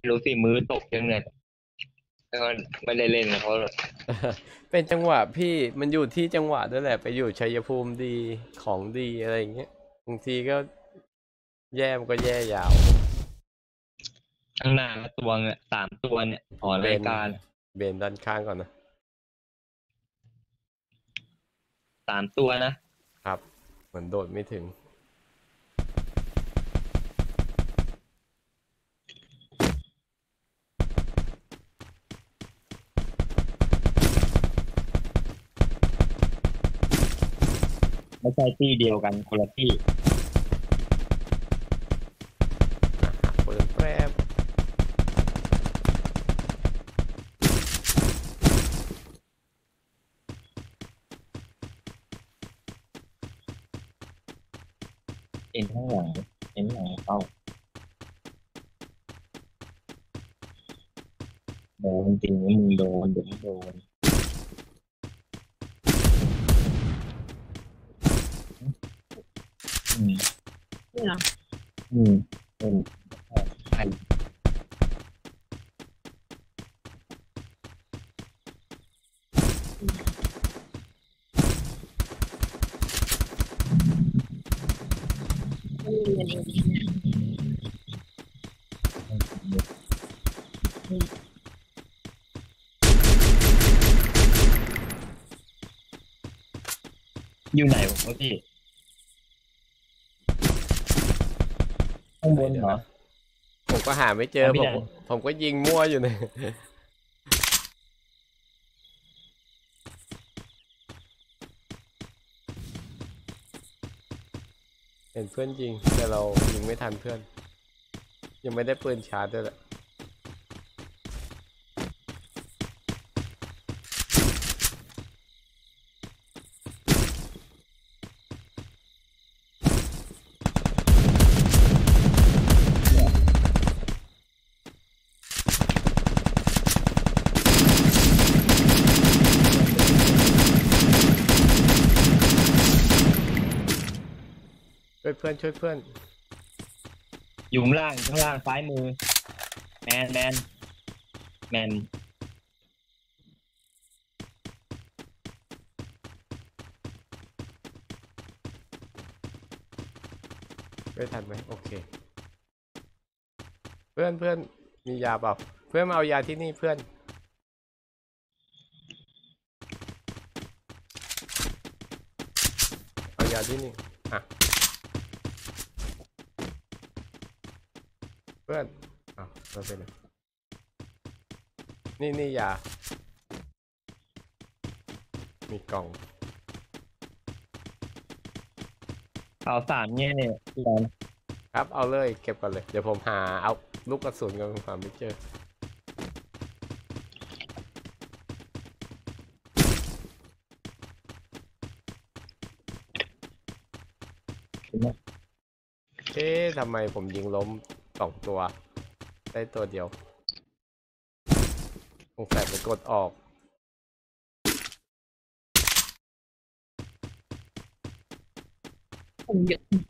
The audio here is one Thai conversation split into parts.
ไม่รู้สิมือตกยังไงแล้วก็ไม่ได้เล่นกับเขาหรอกเป็นจังหวะพี่มันอยู่ที่จังหวะด้วยแหละ ไปอยู่ชัยภูมิดีของดีอะไรอย่างเงี้ยบางทีก็แย่มันก็แย่ยาวข้างหน้าก็ตัวเนี่ยสามตัวเนี่ยออกรายการเบนด้านข้างก่อนนะสามตัวนะครับ เหมือนโดดไม่ถึง ไม่ใช่ที่เดียวกันคนละที่เปิดแปรบเอ็นข้างหลังเอ็นหลังเข้าโดนจริงๆมึงโดนเดี๋ยวมึงโดน นี่เหรออืมอืมใช่ ไม่มีกันเองเนี่ย อยู่ไหนวะพี่ข้างบนเหรอ ผมก็หาไม่เจอเอาไม่ผมได้ผมก็ยิงมั่วอยู่เนี่ยเห็นเพื่อนยิงแต่เรายิงไม่ทันเพื่อน ยังไม่ได้ปืนชาร์จด้วยแหละ เพื่อนช่วยเพื่อน อยู่ข้างล่างข้างล่างซ้ายมือ แมนแมนแมนไม่ทันไหมโอเค เพื่อนเพื่อนมียาเปล่าเพื่อนมาเอายาที่นี่เพื่อน เอายาที่นี่อะ พื่อนอะเราไปไหนนี่นี่ยา มีกล่องข่าวสารเนี่ยเนี่ยพี่บอลครับ เอาเลย เก็บก่อนเลย เดี๋ยวผมหา เอาลูกกระสุนกันผมหาไม่เจอ เอ๊ะทำไมผมยิงล้ม สองตัว ได้ตัวเดียวสงสัยไปกดออก ผมเยอะ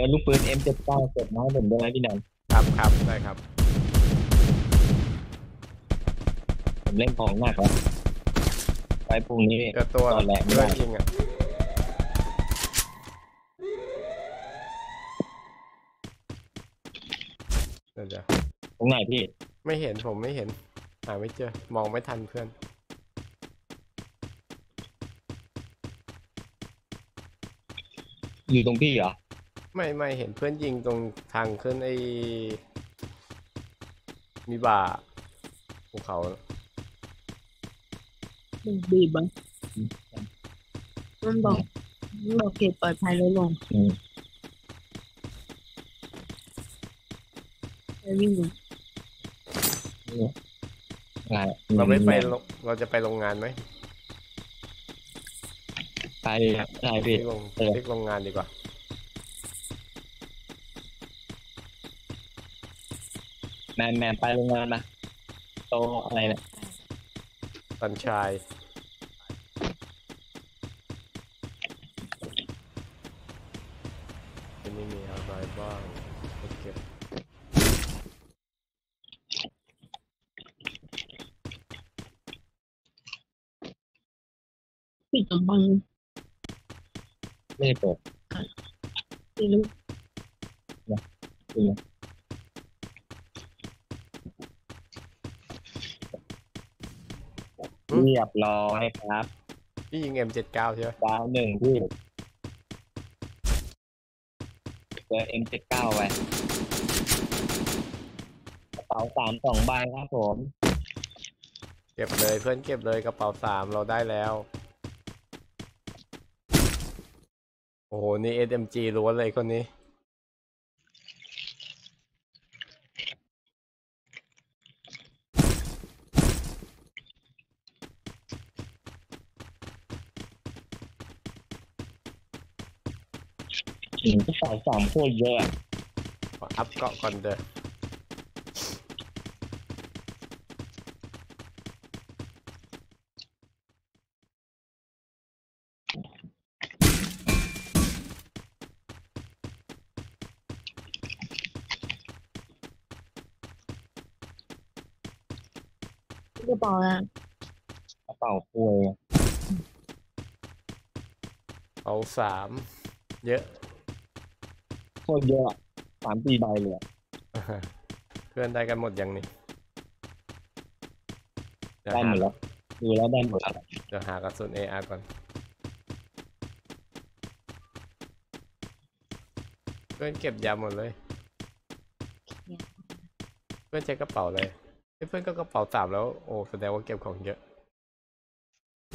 อลูกปืน M79 เสร็จมาให้ผมได้ไหมพี่นันครับครับได้ครับ ผมเล่นของหนักแล้วไปพรุ่งนี้ก็ตัวตอนแรกไม่เพื่ได้อนยิงอะดี๋ยวเดี๋ยวตรงไหนพี่ ไม่เห็นผมไม่เห็น หาไม่เจอ มองไม่ทันเพื่อน อยู่ตรงพี่เหรอ ไม่ไม่เห็นเพื่อนยิงตรงทางขึ้นไอ้มีบ่าภูเขามันบีบอะมันบอกมันบอกเก็บปลอดภัยลดลงอืม ไปวิ่งลงงานเราไม่ไปโรงเราจะไปโรงงานไหมไปเลยครับได้พี่ เรียกโรงเออ เรียกโรงงานดีกว่า แมนแมนไปโรงงานมาโตอะไรเนี่ยสันชายที่นี่มีอะไรบ้างไปเก็บปิดตัวบังไม่ได้เปิดไม่รู้ เรียบร้อยครับ พี่ยิง M79 ใช่ไหมดาวหนึ่งพี่เจอ M79 ไปกระเป๋าสามสองใบครับผม เก็บเลยเพื่อนเก็บเลยกระเป๋าสามเราได้แล้ว โอ้โห นี่ SMG ล้วนเลยคนนี้ อืมกระเป๋าสามโคตรเยอะอะขออัพเกาะก่อนเด้อกระเป๋าอะกระเป๋าป่วยเอาสามเยอะโค ตรเยอะอะสามสี่ใบเลยอะเพื่อนได้กันหมดยังนี่เดี๋ยวได้หาหมดแล้วดูแล้วได้หมดแล้วเดี๋ยวหากระสุน AR ก่อนเพื่อนเก็บยาหมดเลย เพื่อนใช้กระเป๋าเลยเฮ้ยเพื่อนก็กระเป๋าสามแล้วโอ้แสดงว่าเก็บของเยอะ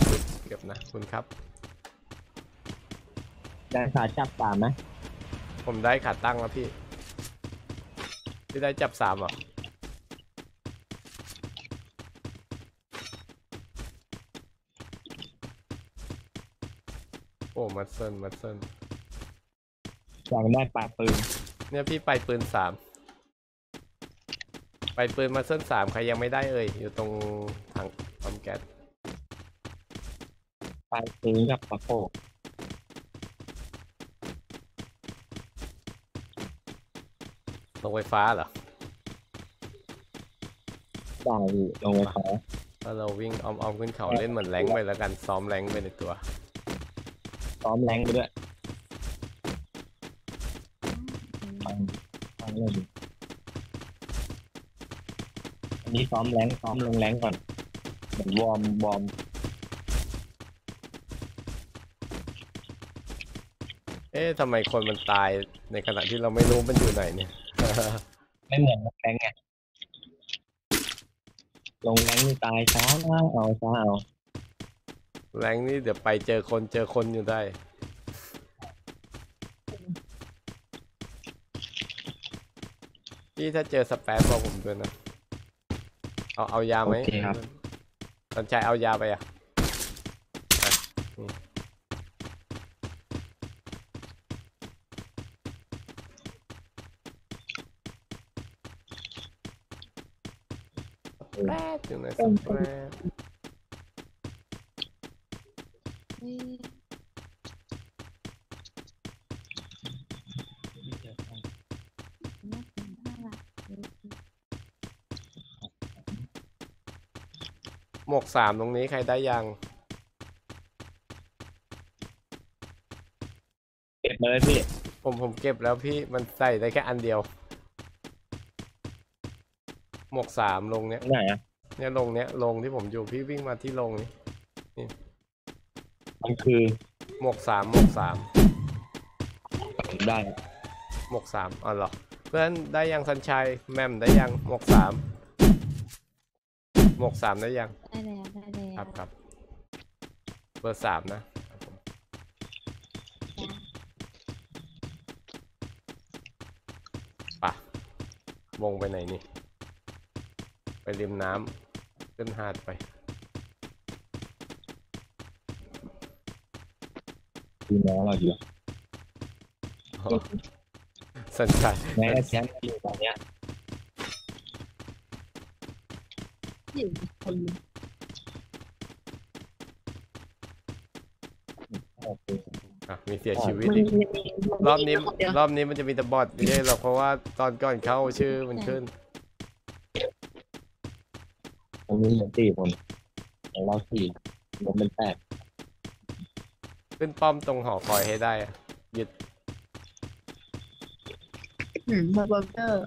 ปึ๊บเก็บนะคุณครับได้ขาจับตามไหม ผมได้ขาตั้งแล้วพี่ พี่ได้จับสามเหรอโอ้มัดเซิลมัดเซิลอยากได้ปากปืน เนี่ยพี่ไปปืนสาม ไปปืนมัดเซิลสามใครยังไม่ได้เอ่ย อยู่ตรงถังปั๊มแก๊สปากปืนกับปากโป้ ลงไฟฟ้าเหรอได้พี่ลงไปขอถ้าเราวิ่งอ้อมๆขึ้นเขาเล่นเหมือนแรงค์ไปแล้วกันซ้อมแรงค์ไปในตัว ซ้อมแรงไปด้วยฟังฟังเลยดิอันนี้ซ้อมแรงซ้อมลงแรงก่อนเหมือนวอร์มวอร์มเอ๊ะทำไมคนมันตายในขณะที่เราไม่รู้มันอยู่ไหนเนี่ย ไม่เหมือนลงแรงไงลงแรงนี่ตายช้าเอาช้าเอาแรงนี่เดี๋ยวไปเจอคนเจอคนอยู่ได้ พี่ถ้าเจอสแปซบอกผมด้วยนะ เอาเอายาไหมโอเคครับ สนใจเอายาไปอะอะนี่แป๊ดอยู่ในสแปซหมวกสามตรงนี้ใครได้ยัง เก็บมาเลยพี่ ผมผมเก็บแล้วพี่มันใส่ได้แค่อันเดียว หมวกสามลงเนี้ย ไหนอะ เนี่ยลงเนี้ยลงที่ผมอยู่พี่วิ่งมาที่ลงนี้มันคือหมวกสามหมวกสามได้หมวกสามอ๋อเหรอเพื่อนได้ยังสันชัยแมมได้ยังหมวกสามหมวกสามได้ยังได้แล้วได้แล้วครับครับเบอร์สามนะครับผมปะวงไปไหนนี่ ไปริมน้ำขึ้นหาดไปคือน้องเราอยู่สัญชัยแม่แชมป์อยู่ตอนเนี้ยที่คนโอเคอะมีเสียชีวิตมันอีกมีมันมีรอบนี้คนเดียวรอบนี้มันจะมีแต่บอทไม่ใช่หรอกเพราะว่าตอนก่อนเข้าชื่อมันขึ้น ผมมีเหลือสี่คนของเราสี่รวมเป็นแปดขึ้นป้อมตรงหอคอยให้ได้อะยึดอืมเบอร์เบอร์เกอร์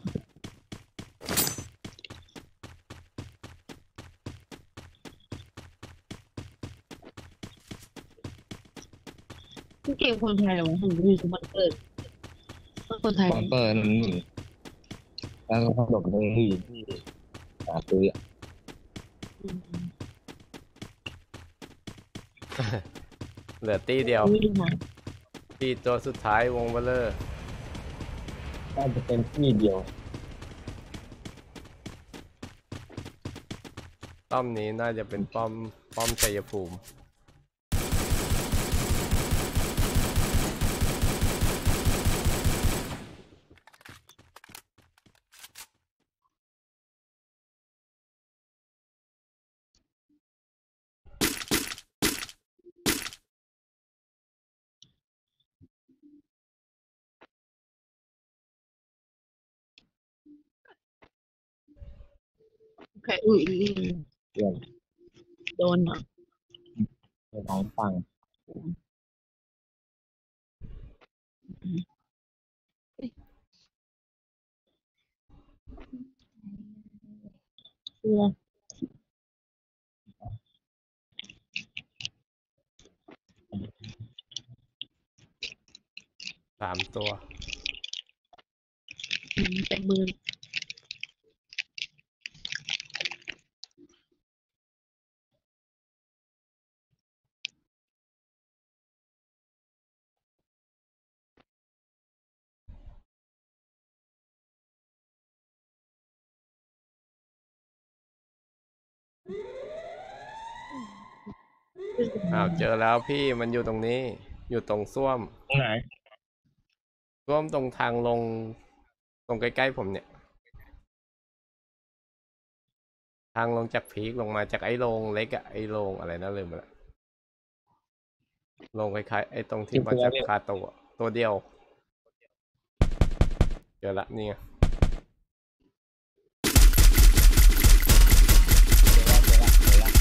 ที่เกมคนไทยเหรอผมมีสมันเกิดคนไทยบังเปิดหนุนแล้วก็ขนมเลยที่ที่หาซื้ออืม เหลือตีเดียวไม่ดูหนังตีตัวสุดท้ายวงเบลเลอร์ น่าจะเป็นที่เดียวป้อมนี้น่าจะเป็นป้อมป้อมชัยภูมิ เคอุ้ยอุ้ยอุ้ยเรื่องโดนเหรอให้น้องฟังเสื้อสามตัวอืมเต็มมือ อ้าวเจอแล้วพี่มันอยู่ตรงนี้ อยู่ตรงส้วมตรงไหนส้วมตรงทางลง ตรงใกล้ๆผมเนี่ย ทางลงจากพีคลงมาจากไอ้โรงเล็กอะไอ้โรงอะไรนะลืมไปละโรงคล้ายๆไอ้ตรงที่มาจากคาโตะตัวเดียว เจอละนี่ไง เจอแล้วเจอแล้วเจอแล้ว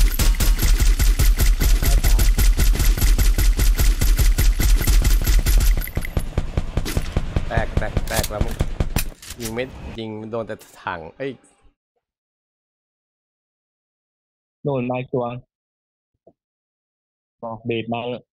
แตกแตกแตกแล้วมึงยิงไม่ยิงโดนแต่ถัง เอ้ยโดนไม้ตัวบอกเบสมาเลย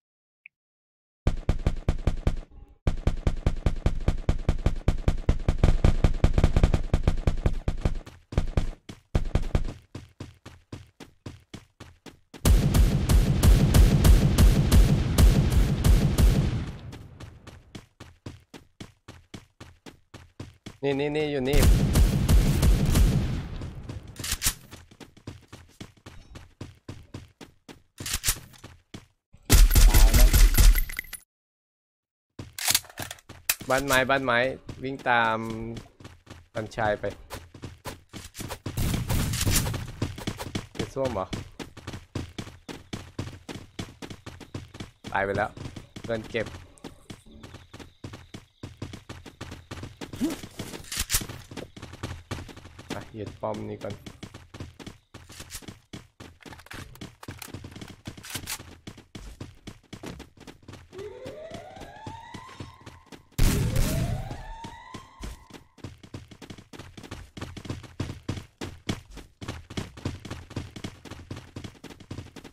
นี่นี่นี่อยู่นี่ตายนะบ้านไม้บ้านไม้ วิ่งตามบันชายไปเป็นส้วมเหรอ ตายไปแล้วเงินเก็บ เหยียดป้อมนี่ก่อน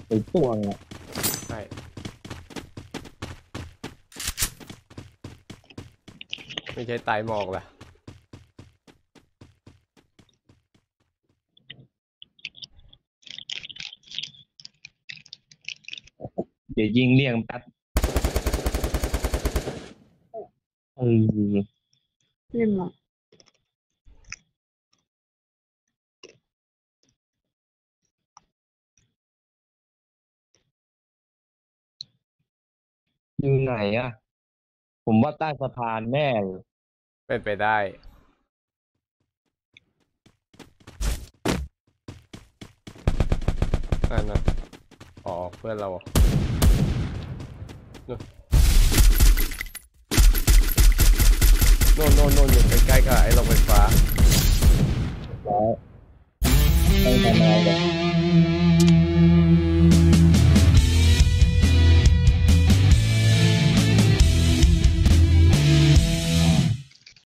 ไอ้ตัวเนี่ยใช่ไม่ใช่ตายหมอกล่ะ เดี๋ยวยิงเลี่ยงแป๊บเออเล่นหมดอยู่ไหนอะ ผมว่าใต้สะพานแน่เลยเป็นไปได้ นั่นนะอ๋อ เพื่อนเรา นู่นโน่นโน่นอยู่ใกล้ๆกับไอ้ลงไฟฟ้าแล้วไปทำอะไรกัน